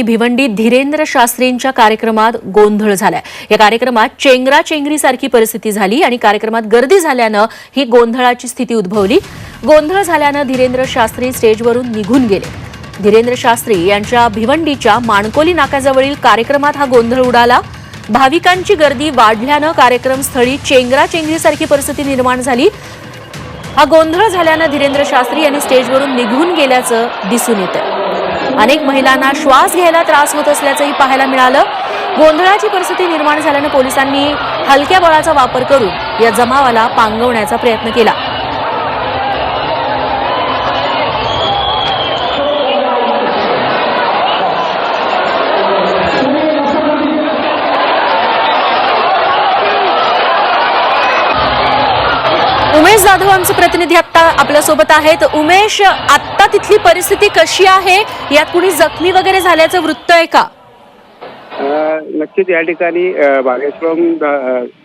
भिवंडीत धीरेंद्र शास्त्रींच्या कार्यक्रमात गोंधळ झालाय. या कार्यक्रमात चेंगरा चेंगरी सारखी परिस्थिती झाली आणि कार्यक्रमात गर्दी झाल्यानं ही गोंधळाची स्थिती उद्भवली. गोंधळ झाल्यानं धीरेंद्र शास्त्री स्टेजवरून निघून गेले. धीरेंद्र शास्त्री यांच्या भिवंडीच्या माणकोली नाक्याजवळील कार्यक्रमात हा गोंधळ उडाला. भाविकांची गर्दी वाढल्यानं कार्यक्रमस्थळी चेंगरा चेंगरीसारखी परिस्थिती निर्माण झाली. हा गोंधळ झाल्यानं धीरेंद्र शास्त्री यांनी स्टेजवरून निघून गेल्याचं दिसून येतं अनेक महिलांना श्वास घ्यायला त्रास होत असल्याचंही पाहायला मिळालं. गोंधळाची परिस्थिती निर्माण झाल्यानं पोलिसांनी हलक्या बळाचा वापर करून या जमावाला पांगवण्याचा प्रयत्न केला. उमेश जाधव आमचे प्रतिनिधी आता आपल्यासोबत आहेत. उमेश आता तिथली परिस्थिती कशी आहे? यात कुणी जखमी वगैरे झाल्याचं वृत्त आहे का? नक्कीच या ठिकाणी बागेश्वरम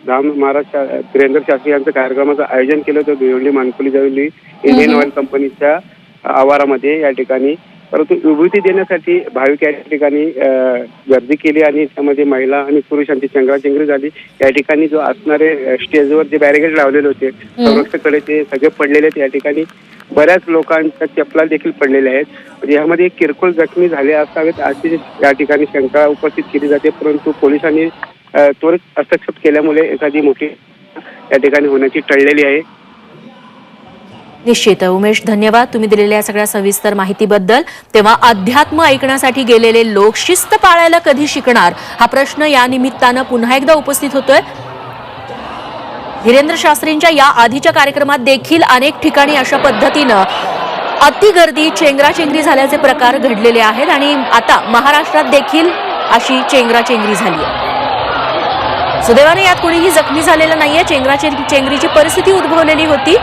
धाम महाराज शा- धीरेंद्र शास्त्री यांचं कार्यक्रमाचं आयोजन केलं होतं. भिवंडी मानकुली जवळी इंडियन ऑइल कंपनीच्या आवारामध्ये या ठिकाणी. परंतु विभूती देण्यासाठी भाविक या ठिकाणी गर्दी केली आणि त्यामध्ये महिला आणि पुरुषांची चंगराचंगरी झाली. या ठिकाणी जो असणारे स्टेजवर जे बॅरिकेड लावलेले होते संरक्षकडे ते सगळे पडलेले आहेत. या ठिकाणी बऱ्याच लोकांच्या चपला देखील पडलेल्या आहेत. म्हणजे यामध्ये किरकोळ जखमी झाले असावेत अशी या ठिकाणी शंका उपस्थित केली जाते. परंतु पोलिसांनी त्वरित हस्तक्षेप केल्यामुळे एखादी मोठी या ठिकाणी होण्याची टळलेली आहे. निश्चित. उमेश धन्यवाद तुम्ही दिलेल्या या सगळ्या सविस्तर माहितीबद्दल. तेव्हा अध्यात्म ऐकण्यासाठी गेलेले लोक शिस्त पाळायला कधी शिकणार? हा प्रश्न या निमित्तानं पुन्हा एकदा उपस्थित होतोय. धीरेंद्र शास्त्रींच्या या आधीच्या कार्यक्रमात देखील अनेक ठिकाणी अशा पद्धतीनं अतिगर्दी चेंगराचेंगरी झाल्याचे प्रकार घडलेले आहेत आणि आता महाराष्ट्रात देखील अशी चेंगराचेंगरी झाली आहे. सुदैवाने यात कोणीही जखमी झालेलं नाहीये. चेंगराचेंगरीची परिस्थिती उद्भवलेली होती.